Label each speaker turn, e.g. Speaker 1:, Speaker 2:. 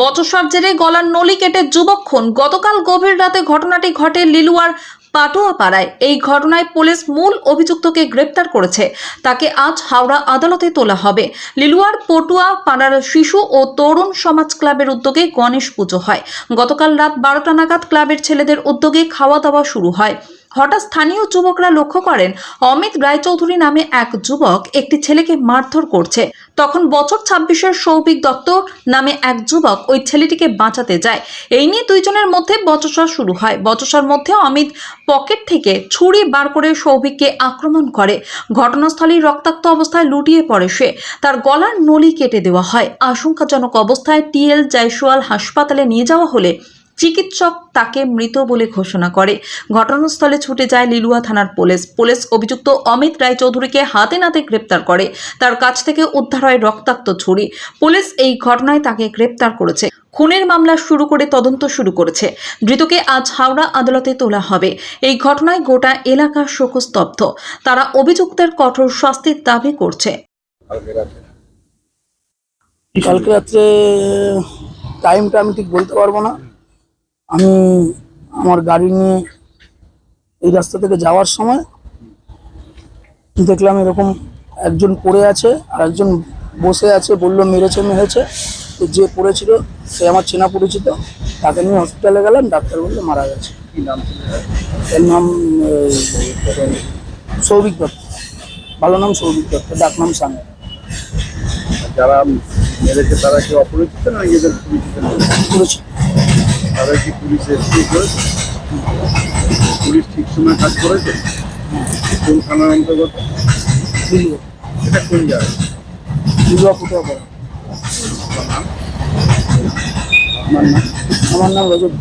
Speaker 1: বচসার জেরে গলার নলি কেটে যুবক খুন। গতকাল গভীর রাতে ঘটনাটি ঘটে লিলুয়ার পাটুয়া পাড়ায় এই ঘটনায় পুলিশ মূল অভিযুক্তকে গ্রেপ্তার করেছে। তাকে আজ হাওড়া আদালতে তোলা হবে। লিলুয়ার পটুয়া পাড়ার শিশু ও তরুণ সমাজ ক্লাবের উদ্যোগে গণেশ পুজো হয়। গতকাল রাত বারোটা নাগাদ ক্লাবের ছেলেদের উদ্যোগে খাওয়া দাওয়া শুরু হয়। হঠাৎ স্থানীয় যুবকরা লক্ষ্য করেন অমিত রায়চৌধুরী নামে এক যুবক একটি ছেলেকে মারধর করছে। তখন বছর ছাব্বিশের সৌভিক দত্ত নামে এক যুবক ওই ছেলেটিকে বাঁচাতে যায়। এই নিয়ে দুইজনের মধ্যে বচসা শুরু হয়। বচসার মধ্যে অমিত পকেট থেকে ছুরি বার করে সৌভিককে আক্রমণ করে। ঘটনাস্থলেই রক্তাক্ত অবস্থায় লুটিয়ে পড়ে সে। তার গলার নলি কেটে দেওয়া হয়। আশঙ্কাজনক অবস্থায় টিএল জয়সওয়াল হাসপাতালে নিয়ে যাওয়া হলে চিকিৎসক তাকে মৃত বলে ঘোষণা করে। ঘটনাস্থলে ছুটে যায় লিলুয়া থানার পুলিশ। পুলিশ অভিযুক্ত অমিত রায়চৌধুরীকে হাতে নাতে গ্রেপ্তার করে। তার কাছ থেকে উদ্ধার হয় রক্তাক্ত ছুরি। পুলিশ এই ঘটনায় তাকে গ্রেপ্তার করেছে। খুনের মামলা শুরু করে তদন্ত শুরু করেছে। ধৃতকে আজ হাওড়া আদালতে তোলা হবে। এই ঘটনায় গোটা এলাকা শোকস্তব্ধ। তারা অভিযুক্তের কঠোর শাস্তির দাবি করছে।
Speaker 2: কালকে রাত্রে টাইমটা আমি ঠিক বলতে পারব না। আমি আমার গাড়ি নিয়ে এই রাস্তা থেকে যাওয়ার সময় দেখলাম এরকম একজন পড়ে আছে আর একজন বসে আছে বলল মেরেছে মেরেছে। তো যে পড়েছিল সে আমার চেনা পরিচিত তাকে নিয়ে হসপিটালে গেলাম ডাক্তার বলল মারা গেছে। এর নাম সৌভিক দত্ত। ভালো নাম সৌভিক দত্ত ডাক নাম সামনে
Speaker 3: যারা মেরেছে তারা কি অপরিচিত না নিজেদের পরিচিত। তারা কি পুলিশের ঠিক করেছে পুলিশ ঠিক সময় কাজ করেছে? কোন থানার অন্তর্গত? এটা কোন জায়গায়?
Speaker 2: ফুটে পড়া
Speaker 3: আমার নাম?
Speaker 2: আমার নাম রজত।